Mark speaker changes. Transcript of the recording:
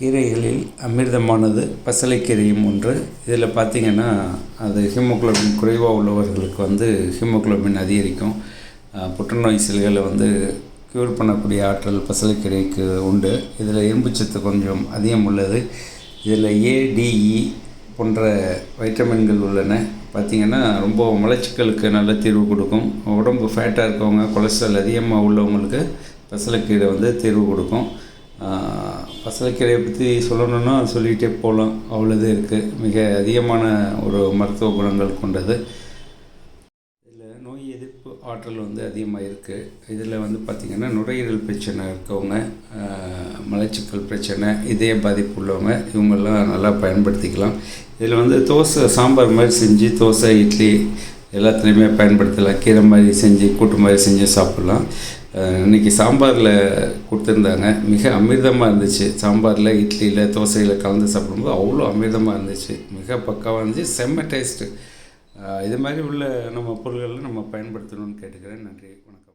Speaker 1: கீரைகளில் அமிர்தமானது பசலைக்கீரையும் ஒன்று. இதில் பார்த்திங்கன்னா அது ஹீமோக்ளோபின் குறைவாக உள்ளவர்களுக்கு வந்து ஹீமோக்ளோபின் அதிகரிக்கும். புற்றுநோய் செல்களை வந்து க்யூர் பண்ணக்கூடிய ஆற்றல் பசலைக்கீரைக்கு உண்டு. இதில் இரும்புச்சத்து கொஞ்சம் அதிகம் உள்ளது. இதில் ஏடிஇ e போன்ற வைட்டமின்கள் உள்ளன. பார்த்திங்கன்னா ரொம்ப மலச்சிக்கலுக்கு நல்ல தீர்வு கொடுக்கும். உடம்பு ஃபேட்டாக இருக்கவங்க கொலஸ்ட்ரால் அதிகமாக உள்ளவங்களுக்கு பசலைக்கீரை வந்து தீர்வு கொடுக்கும். பசலைக்கீரையை பற்றி சொல்லணுன்னா சொல்லிகிட்டே போகலாம் அவ்வளோது இருக்குது மிக அதிகமான ஒரு மருத்துவ குணங்கள் கொண்டது. இதில் நோய் எதிர்ப்பு ஆற்றல் வந்து அதிகமாக இருக்குது இதில் வந்து பார்த்திங்கன்னா நுரையீரல் பிரச்சனை இருக்கவங்க மலச்சிக்கல் பிரச்சனை இதய பாதிப்பு உள்ளவங்க இவங்கெல்லாம் நல்லா பயன்படுத்திக்கலாம். இதில் வந்து தோசை சாம்பார் மாதிரி செஞ்சு தோசை இட்லி எல்லாத்துலேயுமே பயன்படுத்தலாம். கீரை மாதிரி செஞ்சு கூட்டு மாதிரி செஞ்சு சாப்பிட்லாம். இன்றைக்கி இன்னைக்கு சாம்பாரில் கொடுத்துருந்தாங்க. மிக அமிர்தமாக இருந்துச்சு. சாம்பாரில் இட்லியில் தோசையில் கலந்து சாப்பிடும்போது அவ்வளோ அமிர்தமாக இருந்துச்சு. மிக பக்காவாக இருந்துச்சு. செம்ம டேஸ்ட்டு இது மாதிரி உள்ள நம்ம பொருள்களை நம்ம பயன்படுத்தணும்னு கேட்டுக்கிறேன். நன்றி. வணக்கம்.